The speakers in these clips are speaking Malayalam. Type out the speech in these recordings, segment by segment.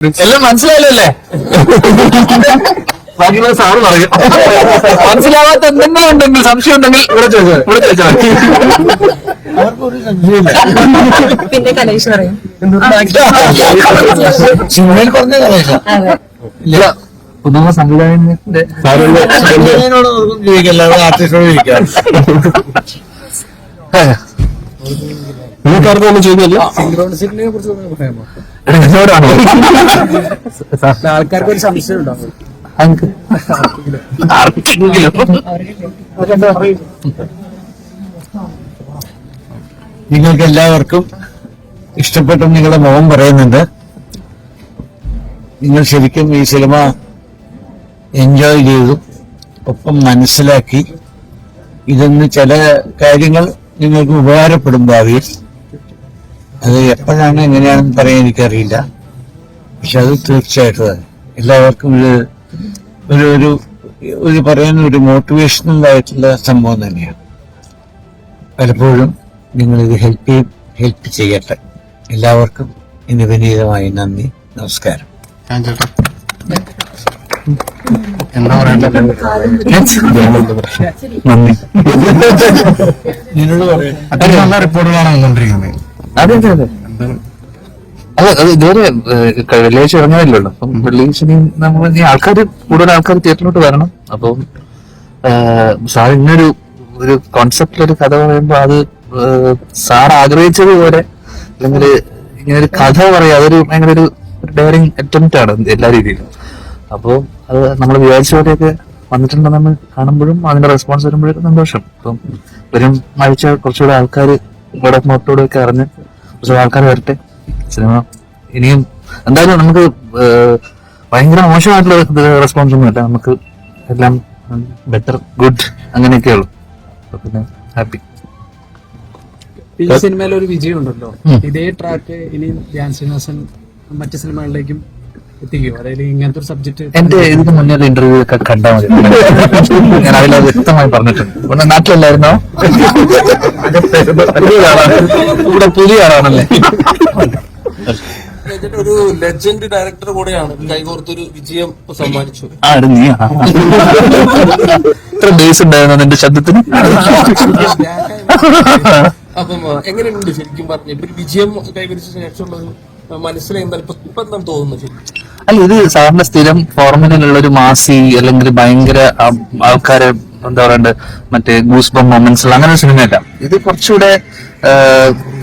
എല്ലാം മനസ്സിലായല്ലേ ബാക്കിയുള്ള സാറ് പറയും. മനസ്സിലാവാത്ത എന്തെങ്കിലും ഉണ്ടെങ്കിൽ സംശയം ഉണ്ടെങ്കിൽ ഇവിടെ ചോദിച്ചാൽ ഇവിടെ ചോദിച്ചാൽ പിന്നെ കലേഷ് പറയും. സിനിമയിൽ കുറഞ്ഞ കലേഷ അതെ. ഇല്ല. പുതുമ സംവിധായകന്റെ ഒന്നും ചോദിക്കില്ല നിങ്ങൾക്കാർക്കൊന്നും ചോദിക്കില്ല സിംഗ്രോണിസിറ്റിനെ കുറിച്ച് ഒന്ന് പറയാമോ? ആൾക്കാർക്ക് ഒരു സംശയം ഉണ്ടാവും നിങ്ങൾക്ക് എല്ലാവർക്കും ഇഷ്ടപ്പെട്ട നിങ്ങളുടെ മുഖം പറയുന്നുണ്ട്. നിങ്ങൾ ശരിക്കും ഈ സിനിമ എൻജോയ് ചെയ്തു ഒപ്പം മനസ്സിലാക്കി. ഇതെന്ന് ചില കാര്യങ്ങൾ നിങ്ങൾക്ക് ഉപകാരപ്പെടും ഭാവിയിൽ. അത് എപ്പോഴാണ് എങ്ങനെയാണെന്ന് പറയാൻ എനിക്കറിയില്ല. പക്ഷെ അത് തീർച്ചയായിട്ടും. എല്ലാവർക്കും ഇത് ഒരു ഒരു ഒരു പറയാൻ ഒരു മോട്ടിവേഷണൽ ആയിട്ടുള്ള സംഭവം തന്നെയാണ്. പലപ്പോഴും നിങ്ങൾ ഇത് ഹെൽപ്പ് ഹെൽപ്പ് ചെയ്യട്ടെ. എല്ലാവർക്കും ഇന്ന് വിനീതമായി നന്ദി നമസ്കാരം. എന്താ പറയണ്ടത് പറയാം. നല്ല റിപ്പോർട്ടുകളാണ് വന്നുകൊണ്ടിരിക്കുന്നത് അതെ അതെ അതെ. അതെ അത് ഇതുവരെ വെള്ളിയാഴ്ച ഇറങ്ങാനില്ലല്ലോ. അപ്പം വെള്ളിയാഴ്ച നമ്മൾ ഇനി ആൾക്കാർ കൂടുതൽ ആൾക്കാർ തിയേറ്ററിലോട്ട് വരണം. അപ്പം സാർ ഇന്നൊരു ഒരു കോൺസെപ്റ്റിലൊരു കഥ പറയുമ്പോൾ അത് സാർ ആഗ്രഹിച്ചത് പോലെ അല്ലെങ്കിൽ ഇങ്ങനൊരു ഒരു കഥ പറയുക അതൊരു ഭയങ്കര ഒരു ഡയറിങ് അറ്റംപ്റ്റ് ആണ് എല്ലാ രീതിയിലും. അപ്പോൾ അത് നമ്മൾ വിചാരിച്ച പോലെയൊക്കെ വന്നിട്ടുണ്ടെന്ന് കാണുമ്പോഴും അതിന്റെ റെസ്പോൺസ് വരുമ്പോഴൊക്കെ സന്തോഷം. അപ്പം വരും ആഴ്ച കുറച്ചുകൂടെ ആൾക്കാർ ഇവിടെ മൊത്തോടെ ഒക്കെ അറിഞ്ഞ് കുറച്ചുകൂടെ ആൾക്കാർ വരട്ടെ. സിനിമ ഇനിയും എന്തായാലും നമുക്ക് ഭയങ്കര മോശമായിട്ടുള്ള റെസ്പോൺസ് ഒന്നും ഇല്ല നമുക്ക് എല്ലാം ബെറ്റർ ഗുഡ് അങ്ങനെയൊക്കെ ഉള്ളു. പിന്നെ ഹാപ്പി ഈ സിനിമയിൽ ഒരു വിജയം ഉണ്ടല്ലോ. ഇതേ ട്രാക്ക് ഇനി ധ്യാൻ ശ്രീനിവാസൻ മറ്റു സിനിമകളിലേക്കും എത്തിക്കും? അതായത് ഇങ്ങനത്തെ ഒരു സബ്ജക്ട് എന്റെ ഇതിന് മുന്നേ ഇന്റർവ്യൂ ഒക്കെ കണ്ടാൽ മതി. ഞാൻ അതിൽ വ്യക്തമായി പറഞ്ഞിട്ടുണ്ട്. ഇവിടെ നാട്ടിലല്ലായിരുന്നോ. ഇവിടെ പുതിയ ആളാണല്ലേ? ഒരു ലെജൻഡ് ഡയറക്ടർ കൂടെയാണ്. കൈകോർത്തൊരു വിജയം സമ്മാനിച്ചു. ഇത്ര ബേസ് ഉണ്ടായിരുന്നു നിന്റെ ശബ്ദത്തിന്? അപ്പം എങ്ങനെയുണ്ട് ശരിക്കും പറഞ്ഞു? ഇപ്പൊ വിജയം കൈവരിച്ച ശേഷമുള്ള എന്തായാലും ഇപ്പൊ ഇപ്പൊ എന്താണ് തോന്നുന്നത് ശരിക്കും? അല്ല ഇത് സാറിന്റെ സ്ഥിരം ഫോർമുലയിലുള്ള ഒരു മാസി അല്ലെങ്കിൽ ഭയങ്കര ആൾക്കാരെ എന്താ പറയണ്ട മറ്റേ ഗൂസ് ബം മൊമെന്റ്സ് അങ്ങനെ ഒരു സിനിമയല്ല. ഇത് കുറച്ചുകൂടെ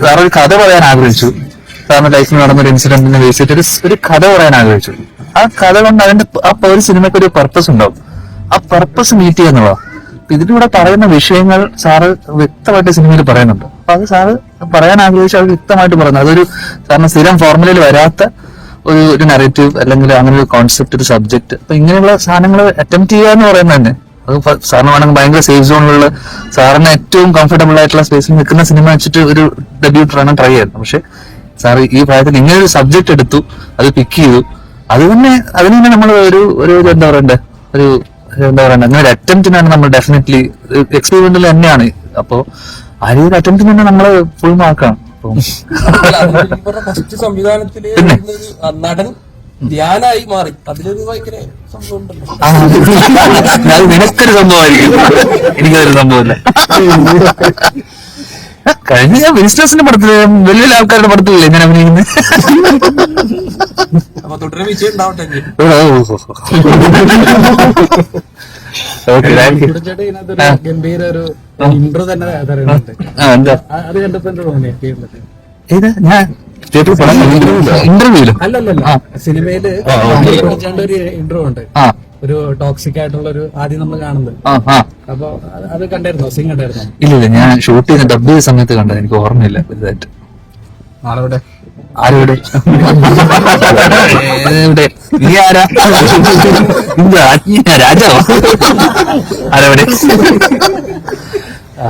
സാറ് ഒരു കഥ പറയാൻ ആഗ്രഹിച്ചു. സാറിന്റെ ലൈഫിൽ നടന്ന ഒരു ഇൻസിഡന്റിനെ ചെയ്തിട്ട് ഒരു കഥ പറയാൻ ആഗ്രഹിച്ചു. ആ കഥ കൊണ്ട് അതിന്റെ ആ ഒരു സിനിമയ്ക്ക് ഒരു പർപ്പസ് ഉണ്ടാവും. ആ പർപ്പസ് മീറ്റ് ചെയ്യുന്നതാ ഇതിലൂടെ പറയുന്ന വിഷയങ്ങൾ സാറ് വ്യക്തമായിട്ട് സിനിമയിൽ പറയുന്നുണ്ട്. അപ്പൊ അത് സാറ് പറയാൻ ആഗ്രഹിച്ച അത് വ്യക്തമായിട്ട് പറയുന്നത് അതൊരു സാറിന് സ്ഥിരം ഫോർമുലയിൽ വരാത്ത ഒരു ഒരു നെറേറ്റീവ് അല്ലെങ്കിൽ അങ്ങനെ ഒരു കോൺസെപ്റ്റ് ഒരു സബ്ജക്ട് അപ്പൊ ഇങ്ങനെയുള്ള സാധനങ്ങൾ അറ്റംപ്റ്റ് ചെയ്യുക എന്ന് പറയുന്നത് തന്നെ. അത് സാറിന് വേണമെങ്കിൽ ഭയങ്കര സേഫ് സോണിലുള്ള സാറിന് ഏറ്റവും കംഫർട്ടബിൾ ആയിട്ടുള്ള സ്പേസിൽ നിൽക്കുന്ന സിനിമ വെച്ചിട്ട് ഒരു ഡെബ്യൂട്ട് വേണം ട്രൈ ചെയ്യുന്നത് പക്ഷെ സാർ ഈ പ്രായത്തിൽ ഇങ്ങനെ ഒരു സബ്ജക്ട് എടുത്തു അത് പിക്ക് ചെയ്തു. അത് തന്നെ അതിന് തന്നെ നമ്മൾ ഒരു ഒരു എന്താ പറയണ്ടേ? ഒരു എന്താ പറയണ്ടേ? അങ്ങനെ ഒരു അറ്റംപ്റ്റിനാണ് നമ്മൾ ഡെഫിനറ്റ്ലി എക്സ്പീരിമെന്റിൽ തന്നെയാണ്. അപ്പോ ആ ഒരു അറ്റംപ്റ്റിന് തന്നെ നമ്മൾ ഫുൾ മാർക്കാണ് അപ്പം ഫസ്റ്റ് സംവിധാനത്തിൽ പിന്നെ? ഒരു ആ, നടൻ ധ്യാനായി മാറി. അതിലൊരു ഭയങ്കര സംഭവം ആ, അത് നിനക്കൊരു സംഭവമായിരിക്കും. എനിക്കതൊരു സംഭവമില്ല. കഴിഞ്ഞ ഞാൻ മിനിസ്റ്റേഴ്സിന്റെ പടത്തിൽ വലിയ വലിയ ആൾക്കാരുടെ പടത്തിലല്ലേ ഞാൻ അഭിനയിക്കുന്നത്? അപ്പൊ തുടരെ വിജയം ഉണ്ടാവട്ടെ ഗംഭീര ഒരു ഇൻട്രോ തന്നെ അത് കണ്ടപ്പോ ഏതാ? ഞാൻ ഇന്റർവ്യൂലോ അല്ലല്ലല്ല. സിനിമയിൽ ഒരു ഇൻട്രോ ഉണ്ട്. ഒരു ടോക്സിക് ആയിട്ടുള്ള ഒരു ആദ്യം നമ്മൾ കാണുന്നത്. അപ്പൊ അത് കണ്ടായിരുന്നോ? സിംഗ് കണ്ടായിരുന്നോ? ഇല്ല ഇല്ല ഞാൻ ഷൂട്ട് ചെയ്യുന്ന ഡബ് ചെയ്ത സമയത്ത് കണ്ടത് എനിക്ക് ഓർമ്മയില്ല. നാളെ ആരോടെ? നീ ആരാ? രാജാവോ. ആരവിടെ? ആ,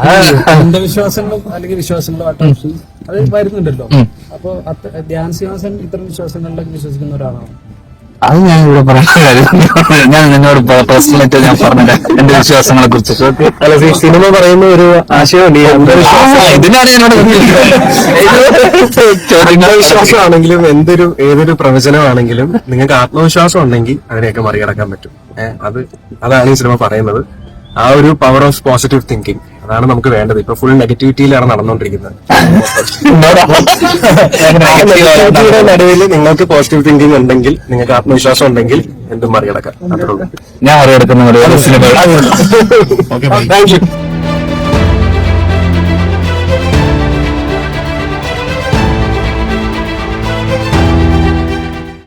അന്ധവിശ്വാസങ്ങളും അല്ലെങ്കിൽ വിശ്വാസങ്ങളും ആയിട്ട് അത് വരുന്നുണ്ടല്ലോ. അപ്പൊ ധ്യാൻ സിംഹാസൻ ഇത്തരം വിശ്വാസങ്ങളിലൊക്കെ വിശ്വസിക്കുന്ന ഒരാളാണ്. അത് ഞാൻ ഇവിടെ പറയുന്ന കാര്യം ഞാൻ നിന്നോട് പേഴ്സണലായിട്ട് ഞാൻ പറഞ്ഞില്ല. എന്റെ വിശ്വാസങ്ങളെ കുറിച്ച്. അല്ല സിനിമ പറയുന്ന ഒരു ആശയമുണ്ട് ഇതിനാണ് എന്നോട് വിശ്വാസമാണെങ്കിലും എന്തൊരു ഏതൊരു പ്രവചനമാണെങ്കിലും നിങ്ങൾക്ക് ആത്മവിശ്വാസം ഉണ്ടെങ്കിൽ അതിനെയൊക്കെ മറികടക്കാൻ പറ്റും. അത് അതാണ് ഈ സിനിമ പറയുന്നത്. ആ ഒരു പവർ ഓഫ് പോസിറ്റീവ് തിങ്കിങ് അതാണ് നമുക്ക് വേണ്ടത്. ഇപ്പൊ ഫുൾ നെഗറ്റിവിറ്റിയിലാണ് നടന്നുകൊണ്ടിരിക്കുന്നത്. നെഗറ്റിവിറ്റിയുടെ നടുവിൽ നിങ്ങൾക്ക് പോസിറ്റീവ് തിങ്കിങ് ഉണ്ടെങ്കിൽ നിങ്ങൾക്ക് ആത്മവിശ്വാസം ഉണ്ടെങ്കിൽ എന്തും മറികടക്കാം. അത്രേ ഉള്ളൂ. ഞാൻ മറികടക്കുന്ന താങ്ക് യു